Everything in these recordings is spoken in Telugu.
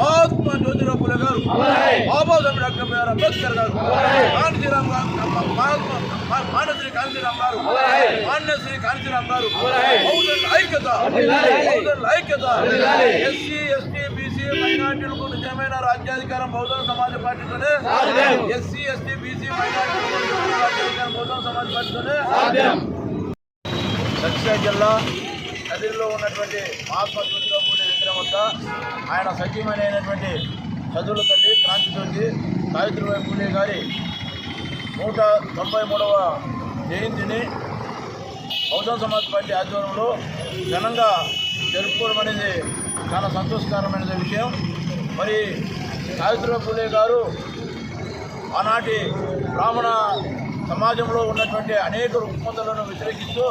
మహాత్మా జ్యోతిరావు పూలే గారు బాబాసాహెబ్ డాక్టర్ బిఆర్ అంబేద్కర్ గారు. కాంతిరామ్ మానశ్రీ కాంతిరామ్ గారు. మాన్యశ్రీ కాంతిరామ్ గారు. ఐక్యత. ఐక్యత. ఎస్సీ ఎస్టీ బీసీ మైనార్టీలకు నిజమైన రాజ్యాధికారం బహుజన సమాజ పార్టీతోనే ఎస్సీ ఎస్టీ బీసీ మైనార్టీలకు రాజ్యాధికారం బహుజన సమాజ పార్టీతోనే. దక్షిణ జిల్లా నదిలో ఉన్నటువంటి మహాత్మా వద్ద ఆయన సజీవమైనటువంటి చదువుల తల్లి క్రాంతి జ్యోతి సావిత్రిబాయి పూలే గారి నూట తొంభై మూడవ జయంతిని బహుజన సమాజ్ పార్టీ ఆధ్వర్యంలో ఘనంగా జరుపుకోవడం అనేది చాలా సంతోషకరమైన విషయం. మరి సావిత్రిబాయి పూలే గారు ఆనాటి బ్రాహ్మణ సమాజంలో ఉన్నటువంటి అనేక రుగ్మతలను వ్యతిరేకిస్తూ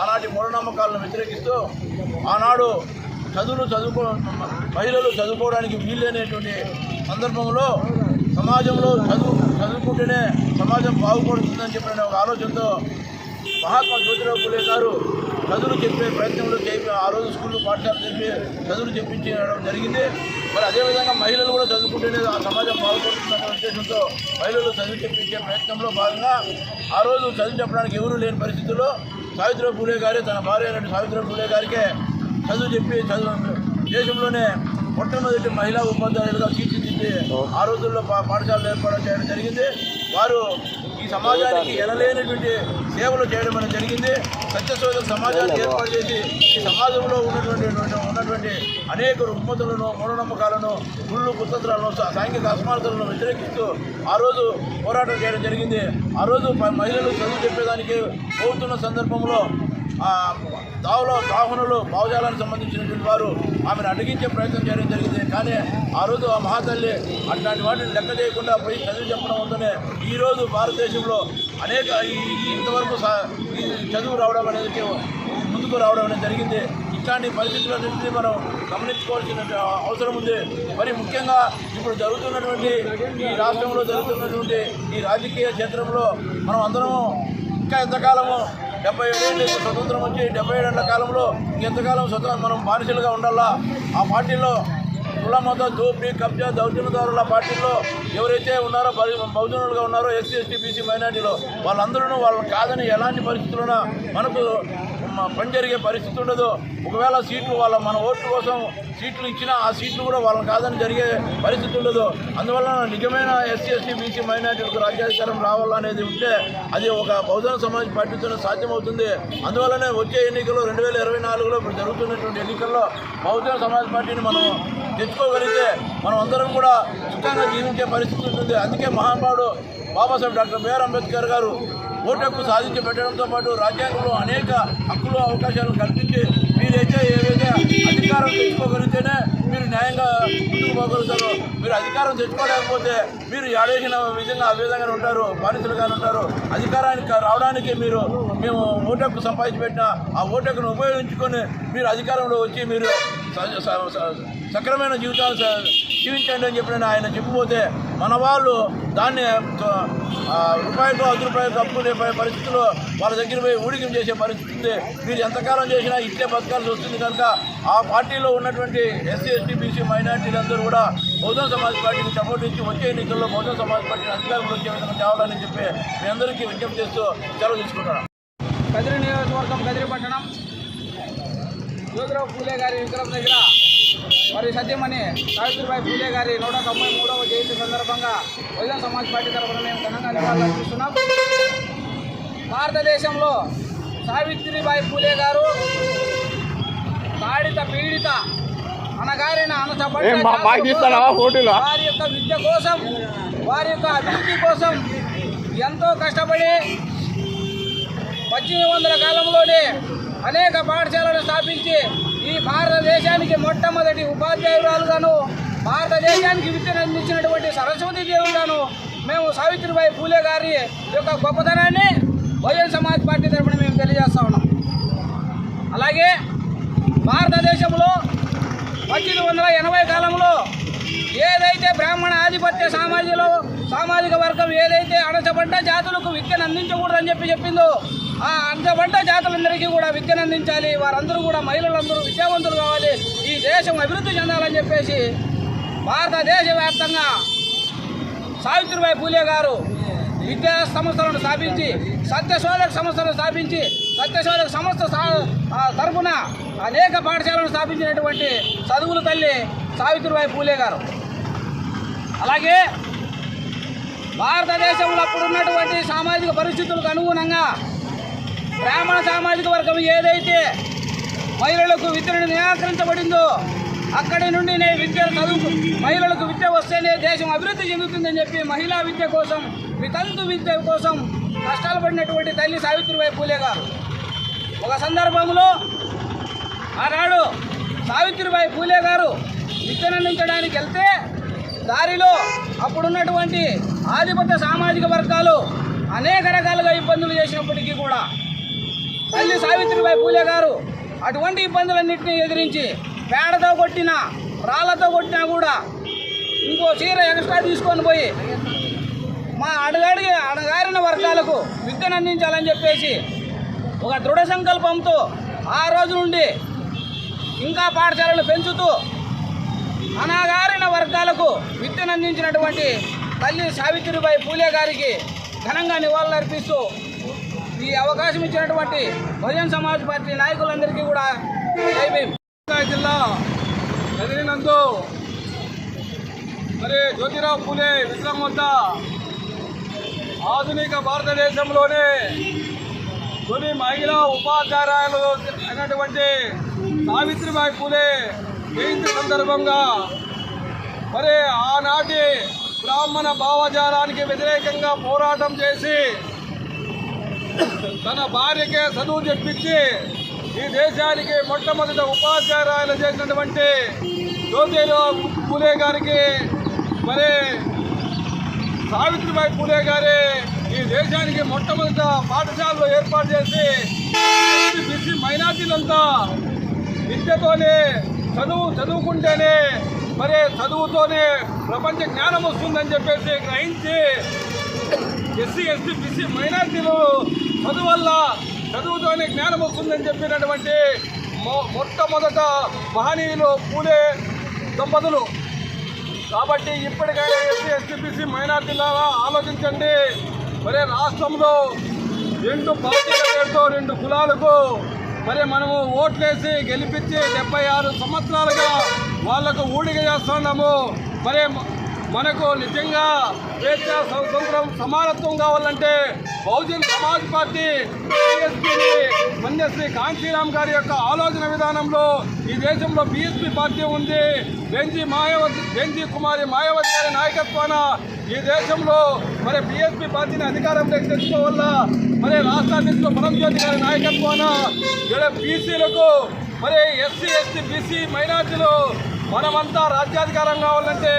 ఆనాటి మూఢనమ్మకాలను వ్యతిరేకిస్తూ ఆనాడు చదువులు చదువుకో మహిళలు చదువుకోవడానికి వీల్లేనటువంటి సందర్భంలో సమాజంలో చదువు చదువుకుంటేనే సమాజం బాగుపడుతుందని చెప్పిన ఒక ఆలోచనతో మహాత్మా జ్యోతిరావు పూలే గారు చదువులు చెప్పే ప్రయత్నంలో చెప్పి ఆ రోజు స్కూల్లో పాఠశాల చెప్పి చదువులు చెప్పించడం జరిగింది. మరి అదేవిధంగా మహిళలు కూడా చదువుకుంటేనే ఆ సమాజం బాగుపడుతుందనే ఉద్దేశంతో మహిళలు చదువు చెప్పించే ప్రయత్నంలో భాగంగా ఆ రోజు చదువు చెప్పడానికి ఎవరూ లేని పరిస్థితుల్లో సావిత్రి పూలే గారే తన భార్య అయినటువంటి సావిత్రి పూలే గారికే చదువు చెప్పి చదువు దేశంలోనే మొట్టమొదటి మహిళా ఉపాధ్యాయులుగా తీర్చిదిద్ది ఆ రోజుల్లో పాఠశాలలు ఏర్పాటు చేయడం జరిగింది. వారు ఈ సమాజానికి ఎనలేనటువంటి సేవలు చేయడం అనేది జరిగింది. సత్యశోధక సమాజాన్ని ఏర్పాటు చేసి ఈ సమాజంలో ఉన్నటువంటి ఉన్నటువంటి అనేక రుగ్మతులను మూఢనమ్మకాలను గుళ్ళు కుతంత్రాలను సాంఘిక అసమానతలను వ్యతిరేకిస్తూ ఆ రోజు పోరాటం చేయడం జరిగింది. ఆ రోజు మహిళలు చదువు చెప్పేదానికి పోతున్న సందర్భంలో దావులో దాహనులు భావజాలానికి సంబంధించినటువంటి వారు ఆమెను అడిగించే ప్రయత్నం చేయడం జరిగింది. కానీ ఆ రోజు ఆ మహాతల్లి అట్లాంటి వాటిని లెక్క చేయకుండా పోయి చదువు చెప్పడం వల్లనే ఈరోజు భారతదేశంలో అనేక ఈ- ఇంతవరకు చదువు రావడం అనేది ముందుకు రావడం అనేది జరిగింది. ఇట్లాంటి పరిస్థితులన్నింటినీ మనం గమనించుకోవాల్సిన అవసరం ఉంది. మరి ముఖ్యంగా ఇప్పుడు జరుగుతున్నటువంటి ఈ రాష్ట్రంలో జరుగుతున్నటువంటి ఈ రాజకీయ క్షేత్రంలో మనం అందరము ఇంకా ఎంతకాలము డెబ్బై ఏడేళ్ళు స్వతంత్రం వచ్చి డెబ్బై ఏడేళ్ళ కాలంలో ఇంకెంతకాలం స్వతంత్రం మనం బానిసలుగా ఉండాలా? ఆ పార్టీలో కుల మత దోపిడీ కబ్జా దౌర్జన్యదారుల పార్టీల్లో ఎవరైతే ఉన్నారో బహు- బహుజనులుగా ఉన్నారో ఎస్సీ ఎస్టీ బీసీ మైనార్టీలో వాళ్ళందరూ వాళ్ళని కాదని ఎలాంటి పరిస్థితుల్లో మనకు పని జరిగే పరిస్థితి ఉండదు. ఒకవేళ సీట్లు వాళ్ళ మన ఓట్ల కోసం సీట్లు ఇచ్చినా ఆ సీట్లు కూడా వాళ్ళని కాదని జరిగే పరిస్థితి ఉండదు. అందువల్ల నిజమైన ఎస్సీ ఎస్టీ బీసీ మైనార్టీలకు రాజ్యాధికారం రావాలనేది ఉంటే అది ఒక బహుజన సమాజ్ పార్టీతోనే సాధ్యమవుతుంది. అందువల్లనే వచ్చే ఎన్నికల్లో రెండు వేల ఇరవై నాలుగులో ఇప్పుడు జరుగుతున్నటువంటి ఎన్నికల్లో బహుజన సమాజ్ పార్టీని మనం తెచ్చుకోగలిగితే మనం అందరం కూడా సుఖంగా జీవించే పరిస్థితి ఉంటుంది. అందుకే మహానుభావుడు బాబాసాహెబ్ డాక్టర్ బిఆర్ అంబేద్కర్ గారు ఓటు హక్కు సాధించి పెట్టడంతో పాటు రాజ్యాంగంలో అనేక హక్కులు అవకాశాలు కల్పించి మీరైతే ఏవైతే అధికారం తెచ్చుకోగలిగితేనే మీరు న్యాయంగా ముందుకు పోగలుగుతారు మీరు అధికారం తెచ్చుకోలేకపోతే మీరు ఆడేసిన విధంగా ఆ విధంగా ఉంటారు బానిసలుగానే ఉంటారు. అధికారానికి రావడానికి మీరు మేము ఓటు సంపాదించి పెట్టిన ఆ ఓటు ఉపయోగించుకొని మీరు అధికారంలో వచ్చి మీరు సక్రమైన జీవితాలు జీవించండి అని చెప్పిన ఆయన చెప్పిపోతే మన వాళ్ళు దాన్ని రూపాయలకు ఐదు రూపాయలకు అప్పుకునే ప- వాళ్ళ దగ్గర పోయి ఊడికం చేసే పరిస్థితి ఉంది. మీరు ఎంతకాలం చేసినా ఇట్లే బతకాల్సి వస్తుంది కనుక ఆ పార్టీలో ఉన్నటువంటి ఎస్సీ ఎస్టీ బీసీ మైనార్టీలందరూ కూడా బహుజన సమాజ్ పార్టీకి సపోర్ట్ ఇచ్చి వచ్చే ఎన్నికల్లో బహుజన సమాజ్ పార్టీని అధికారంలో వచ్చే విధంగా తేవాలని చెప్పి మీ అందరికీ విజ్ఞప్తి చేస్తూ సెలవు తీసుకుంటున్నాను. కదిరి నియోజకవర్గం కదిరి పట్టణం జ్యోతిరావు పూలే గారి విగ్రహం దగ్గర మరి సత్యమణి సావిత్రిబాయి పూలే గారి నూట తొంభై మూడవ జయంతి సందర్భంగా బహుజన సమాజ్ పార్టీ తరఫున మేము ఘనంగా నివాళులర్పిస్తున్నాం భారతదేశంలో సావిత్రిబాయి పూలే గారు తాడిత పీడిత అనగారిన ఫోటోలు? వారి యొక్క విద్య కోసం వారి యొక్క అభివృద్ధి కోసం ఎంతో కష్టపడి పద్దెనిమిది వందల కాలంలోనే అనేక పాఠశాలను స్థాపించి ఈ భారతదేశానికి మొట్టమొదటి ఉపాధ్యాయురాలుగాను భారతదేశానికి విద్యను అందించినటువంటి సరస్వతి దేవుడుగాను మేము సావిత్రిబాయి పూలే గారి యొక్క గొప్పతనాన్ని బహుజన సమాజ్ పార్టీ తరఫున మేము తెలియజేస్తా ఉన్నాం. అలాగే భారతదేశంలో పద్దెనిమిది వందల ఎనభై కాలంలో ఏదైతే బ్రాహ్మణ ఆధిపత్య సామాజికలో సామాజిక వర్గం ఏదైతే అణచబడ్డ జాతులకు విద్యను అందించకూడదని చెప్పి చెప్పిందో ఆ జాతులందరికీ కూడా విద్యను అందించాలి. వారందరూ కూడా మహిళలందరూ విద్యావంతులు కావాలి. ఈ దేశం అభివృద్ధి చెందాలని చెప్పేసి భారతదేశ వ్యాప్తంగా సావిత్రిబాయి పూలే గారు విద్యా సంస్థలను స్థాపించి సత్యశోధక సంస్థలను స్థాపించి సత్యశోధక సంస్థ తరఫున తరపున అనేక పాఠశాలను స్థాపించినటువంటి చదువుల తల్లి సావిత్రిబాయి పూలే గారు. అలాగే భారతదేశంలో అప్పుడున్నటువంటి సామాజిక పరిస్థితులకు అనుగుణంగా బ్రాహ్మణ సామాజిక వర్గం ఏదైతే మహిళలకు విద్యను నిరాకరించబడిందో అక్కడి నుండి నేను విద్య చదువు మహిళలకు విద్య వస్తేనే దేశం అభివృద్ధి చెందుతుందని చెప్పి మహిళా విద్య కోసం వితంతు విద్య కోసం కష్టాలు పడినటువంటి తల్లి సావిత్రిబాయి పూలే గారు. ఒక సందర్భంలో ఆనాడు సావిత్రిబాయి పూలే గారు విద్యను వెళ్తే దారిలో అప్పుడున్నటువంటి ఆధిపత్య సామాజిక వర్గాలు అనేక రకాలుగా ఇబ్బందులు చేసినప్పటికీ కూడా తల్లి సావిత్రిబాయి పూలే గారు అటువంటి ఇబ్బందులన్నింటినీ ఎదిరించి పేడతో కొట్టిన రాళ్ళతో కొట్టినా కూడా ఇంకో చీర ఎక్స్ట్రా తీసుకొని పోయి మా అడగడిగి అడగారిన వర్గాలకు విద్యను అందించాలని చెప్పేసి ఒక దృఢ సంకల్పంతో ఆ రోజు నుండి ఇంకా పాఠశాలలు పెంచుతూ అనాగారిన వర్గాలకు విద్యను అందించినటువంటి తల్లి సావిత్రిబాయి పూలే గారికి ఘనంగా నివాళులర్పిస్తూ ఈ అవకాశం ఇచ్చినటువంటి బహుజన్ సమాజ్ పార్టీ నాయకులందరికీ కూడా జిల్లా ఎదిరినందు మరి జ్యోతిరావు పూలే విగ్రహం వద్ద ఆధునిక భారతదేశంలోనే తొలి మహిళా ఉపాధ్యాయులు అయినటువంటి సావిత్రిబాయి పూలే జయంతి సందర్భంగా మరి ఆనాటి బ్రాహ్మణ భావజాలానికి వ్యతిరేకంగా పోరాటం చేసి తన భార్యకే చదువు చెప్పించి ఈ దేశానికి మొట్టమొదటి ఉపాధ్యాయురాలు చేసినటువంటి జ్యోతిరావు పూలే గారికి మరి సావిత్రిబాయి పూలే గారి ఈ దేశానికి మొట్టమొదట పాఠశాలలో ఏర్పాటు చేసి బీసీ మైనార్టీలంతా విద్యతోనే చదువు చదువుకుంటేనే మరి చదువుతోనే ప్రపంచ జ్ఞానం వస్తుందని చెప్పేసి గ్రహించి ఎస్సీ ఎస్టీ బీసీ మైనార్టీలు చదువు వల్ల చదువుతోనే జ్ఞానం వస్తుందని చెప్పినటువంటి మొ- మొట్టమొదట మహనీయులు పూలే దంపతులు. కాబట్టి ఇప్పటికైనా ఎస్సీ ఎస్టీ బీసీ మైనార్టీలాగా ఆలోచించండి. మరి రాష్ట్రంలో రెండు పార్టీల పేరుతో రెండు కులాలకు మరి మనము ఓట్లేసి గెలిపించి డెబ్బై ఆరు సంవత్సరాలుగా వాళ్ళకు ఊడిగ చేస్తున్నాము. మరి మనకు నిజంగా స్వేచ్ఛ స్వతంత్రం సమానత్వం కావాలంటే బహుజన్ సమాజ్ పార్టీ బీఎస్పీని మన్యశ్రీ కాంచీరామ్ గారి యొక్క ఆలోచన విధానంలో ఈ దేశంలో బీఎస్పీ పార్టీ ఉంది. బెంజీ మాయావతి బెంజీ కుమారి మాయావతి గారి నాయకత్వాన ఈ దేశంలో మరి బీఎస్పీ పార్టీని అధికారంలోకి తెచ్చుకోవాల మరి రాష్ట్రాధ్యక్షుడు పరంజ్యోతి గారి నాయకత్వాన ఇక్కడ బీసీలకు మరి ఎస్సీ ఎస్టీ బీసీ మైనార్టీలు మనమంతా రాజ్యాధికారం కావాలంటే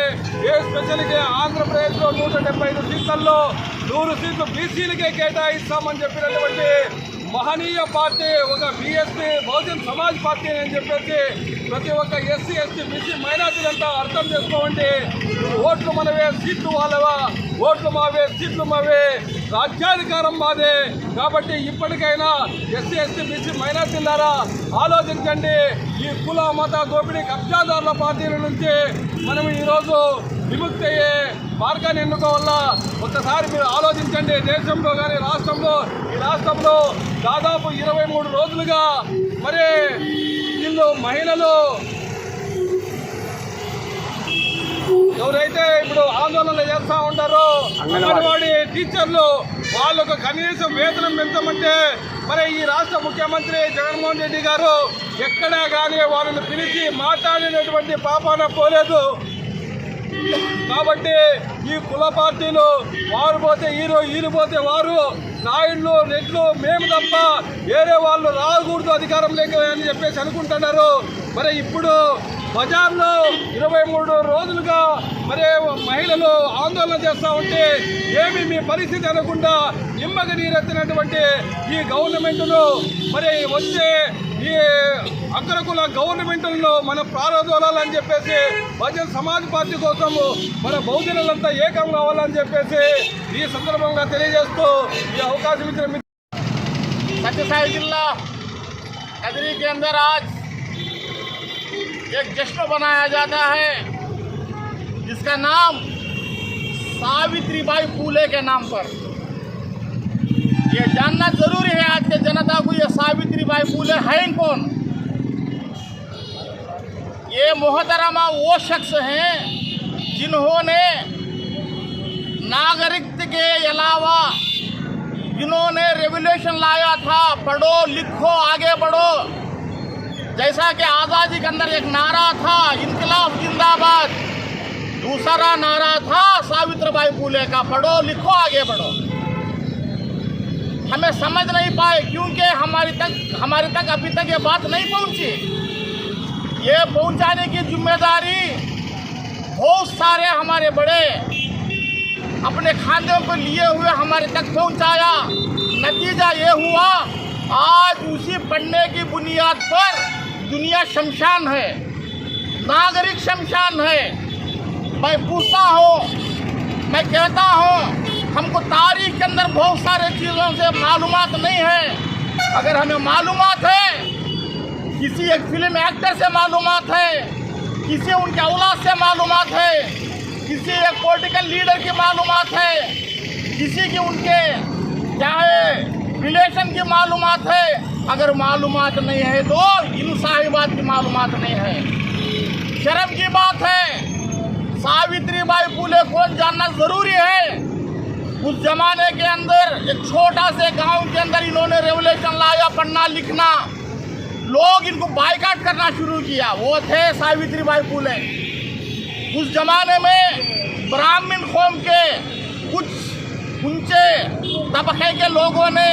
ఏ స్పెషల్గా ఆంధ్రప్రదేశ్లో నూట డెబ్బై ఐదు సీట్లలో నూరు సీట్లు బీసీలకే కేటాయిస్తామని చెప్పినటువంటి మహనీయ పార్టీ ఒక బీఎస్పీ బహుజన్ సమాజ్ పార్టీ అని చెప్పేసి ప్రతి ఒక్క ఎస్సీ ఎస్టీ బీసీ మైనార్టీలంతా అర్థం చేసుకోండి ఓట్లు మనవే సీట్లు వాళ్ళవా? ఓట్లు మావే సీట్లు మావే. రాజ్యాధికారం మాదే. కాబట్టి ఇప్పటికైనా ఎస్సీ ఎస్టీ బీసీ మైనార్టీలారా ఆలోచించండి. ఈ కుల మత గోపిడి కబ్జాదారుల పార్టీల నుంచి మనం ఈరోజు విముక్తి అయ్యే మార్గాన్ని ఎన్నుకోవాలా? ఒకసారి మీరు ఆలోచించండి. దేశంలో కానీ రాష్ట్రంలో ఈ రాష్ట్రంలో దాదాపు ఇరవై మూడు రోజులుగా మరి వీళ్ళు మహిళలు ఎవరైతే ఇప్పుడు ఆందోళన చేస్తా ఉంటారో. అంగన్వాడీ. టీచర్లు వాళ్ళకు కనీసం వేతనం పెంచమంటే మరి ఈ రాష్ట్ర ముఖ్యమంత్రి జగన్మోహన్ రెడ్డి గారు ఎక్కడా కానీ వాళ్ళని పిలిచి మాట్లాడినటువంటి పాపాన పోలేదు. కాబట్టి ఈ కుల పార్టీలు వారు పోతే ఈరో ఈరు పోతే వారు నాయుళ్ళు నెట్లు మేము తప్ప వేరే వాళ్ళు రాకూడదు అధికారంలోకి అని చెప్పేసి అనుకుంటున్నారు. మరి ఇప్పుడు బజార్లో ఇరవై మూడు రోజులుగా మరి మహిళలు ఆందోళన చేస్తూ ఉంటే ఏమి మీ పరిస్థితి అనకుండా నిమ్మక నీరెత్తినటువంటి ఈ గవర్నమెంట్ను మరి వచ్చే ఈ అగ్రకుల గవర్నమెంట్లను మనం ప్రారంభాలని చెప్పేసి బహుజన సమాజ్ పార్టీ కోసము మన బహుజనులంతా ఏకం కావాలని చెప్పేసి ఈ సందర్భంగా తెలియజేస్తూ ఈ అవకాశం ఇచ్చిన మిత్రులకు सत्यसाई जिला कदरी के अंदर आज एक जश्न मनाया जाता है जिसका नाम सावित्रीबाई फूले के नाम पर ये जानना ज़रूरी है आज के जनता को, ये सावित्रीबाई फूले हैं कौन? ये मोहतरमा वो शख्स हैं जिन्होंने नागरिकता के अलावा जिन्होंने रेवोल्यूशन लाया था, पढ़ो लिखो, आगे बढ़ो। जैसा कि आज़ादी के अंदर एक नारा था, इनकलाब जिंदाबाद। दूसरा नारा था सावित्रीबाई फूले का, पढ़ो लिखो, आगे बढ़ो। हमें समझ नहीं पाए क्योंकि हमारी तक, हमारे तक अभी तक ये बात नहीं पहुँची। ये पहुँचाने की ज़िम्मेदारी बहुत सारे हमारे बड़े अपने खांधों पर लिए हुए हमारे तक पहुँचाया। नतीजा ये हुआ, आज उसी पढ़ने की बुनियाद पर दुनिया शमशान है, नागरिक शमशान है। मैं पूछता हूँ, मैं कहता हूँ हमको तारीख के अंदर बहुत सारे चीज़ों से मालूम नहीं है। अगर हमें मालूम है, किसी एक फ़िल्म एक्टर से मालूम है, किसी उनके औलाद से मालूमात है, किसी एक पॉलिटिकल लीडर की मालूम है, किसी की उनके, क्या है रिलेशन की मालूमात है, अगर मालूम नहीं है तो इन साहिबात की मालूम नहीं है। शर्म की बात है, सावित्री बाई फूले कौन जानना ज़रूरी है। उस जमाने के अंदर, एक छोटा से गाँव के अंदर इन्होंने रेवोल्यूशन लाया पढ़ना लिखना। लोग इनको बाइकाट करना शुरू किया। वो थे सावित्री बाई फूले। उस जमाने में ब्राह्मण कौम के कुछ ऊँचे तबके के लोगों ने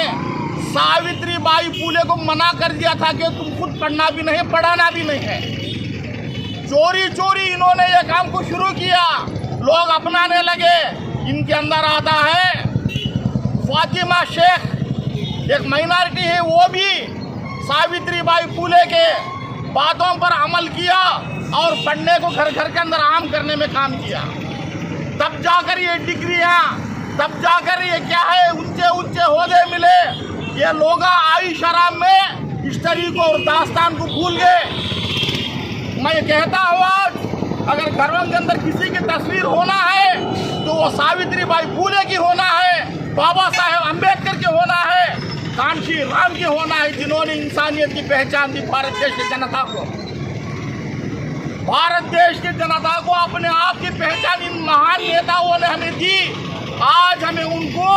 सावित्री बाई फूले को मना कर दिया था कि तुम खुद पढ़ना भी नहीं, पढ़ाना भी नहीं है। चोरी चोरी इन्होंने ये काम को शुरू किया। लोग अपनाने लगे। इनके अंदर आता है। फातिमा शेख, एक माइनॉरिटी है, वो भी सावित्री बाई फूले के बातों पर अमल किया और पढ़ने को घर घर के अंदर आम करने में काम किया। तब जाकर ये डिग्रियाँ, तब जाकर ये क्या है, ऊँचे ऊँचे होदे मिले। ये लोग आई शराब में हिस्टरी को और दास्तान को भूल गए। मैं कहता हूँ आज अगर घरों के अंदर किसी की तस्वीर होना है तो वो सावित्री बाई फूले की होना है, बाबा साहेब अंबेडकर की होना है, कांशी राम की होना है, जिन्होंने इंसानियत की पहचान दी भारत देश की जनता को। भारत देश की जनता को अपने आप की पहचान इन महान नेताओं ने हमें दी। आज हमें उनको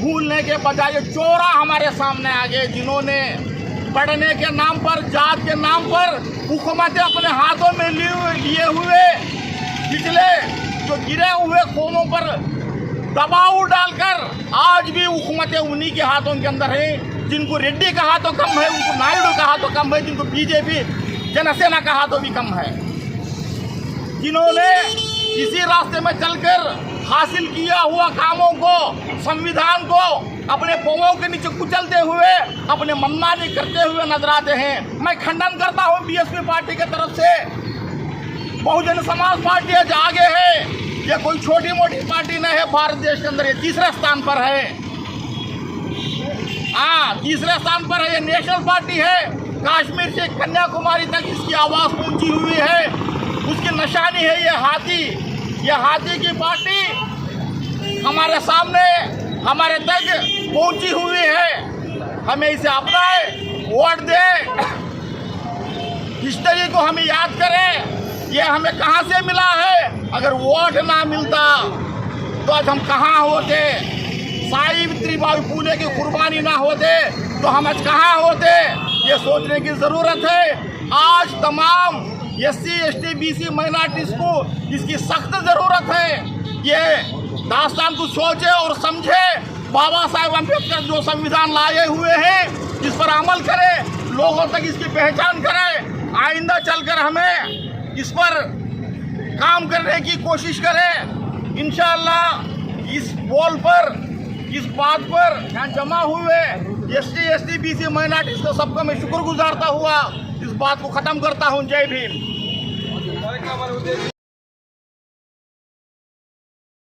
भूलने के बजाय चोरा हमारे सामने आ गए, जिन्होंने पढ़ने के नाम पर, जात के नाम पर हुकूमतें अपने हाथों में लिए हुए पिछले जो गिरे हुए कौमों पर दबाव डालकर आज भी हुकूमतें उन्हीं के हाथों के अंदर हैं, जिनको रेड्डी का हाथों कम है, उनको नायडू का हाथों कम है, जिनको बीजेपी जनसेना का हाथों भी कम है। जिन्होंने इसी रास्ते में चलकर हासिल किया हुआ कामों को, संविधान को, अपने पवों के नीचे कुचलते हुए, अपने मनमानी करते हुए नज़र आते हैं। मैं खंडन करता हूँ बीएसपी पार्टी के तरफ़ से। बहुजन समाज पार्टी आज आगे है। ये कोई छोटी मोटी पार्टी नहीं है, भारत देश के अंदर ये तीसरे स्थान पर है। हाँ तीसरे स्थान पर है, ये नेशनल पार्टी है। कश्मीर से कन्याकुमारी तक इसकी आवाज़ पहुँची हुई है। उसकी निशानी है ये हाथी। ये हाथी की पार्टी हमारे सामने हमारे तक पहुँची हुई है। हमें इसे अपनाए, वोट दे। हिस्ट्री को हमें याद करें, ये हमें कहाँ से मिला है? अगर वोट ना मिलता तो आज हम कहाँ होते? सावित्री बाई फूले की कुर्बानी ना होते तो हम आज कहाँ होते? ये सोचने की ज़रूरत है। आज तमाम S C S T B C minorities को इसकी सख्त ज़रूरत है। ये दास्तान को सोचे और समझे। बाबा साहेब अंबेडकर जो संविधान लाए हुए हैं, जिस पर अमल करे, लोगों तक इसकी पहचान करे, आइंदा चलकर हमें इस पर काम करने की कोशिश करे। इन इस बोल पर, इस बात पर यहाँ जमा हुए। S T S T B C minorities को सबका मैं शुक्र गुजारता हुआ। इस बात को ख़त्म करता हूँ। जय भीम।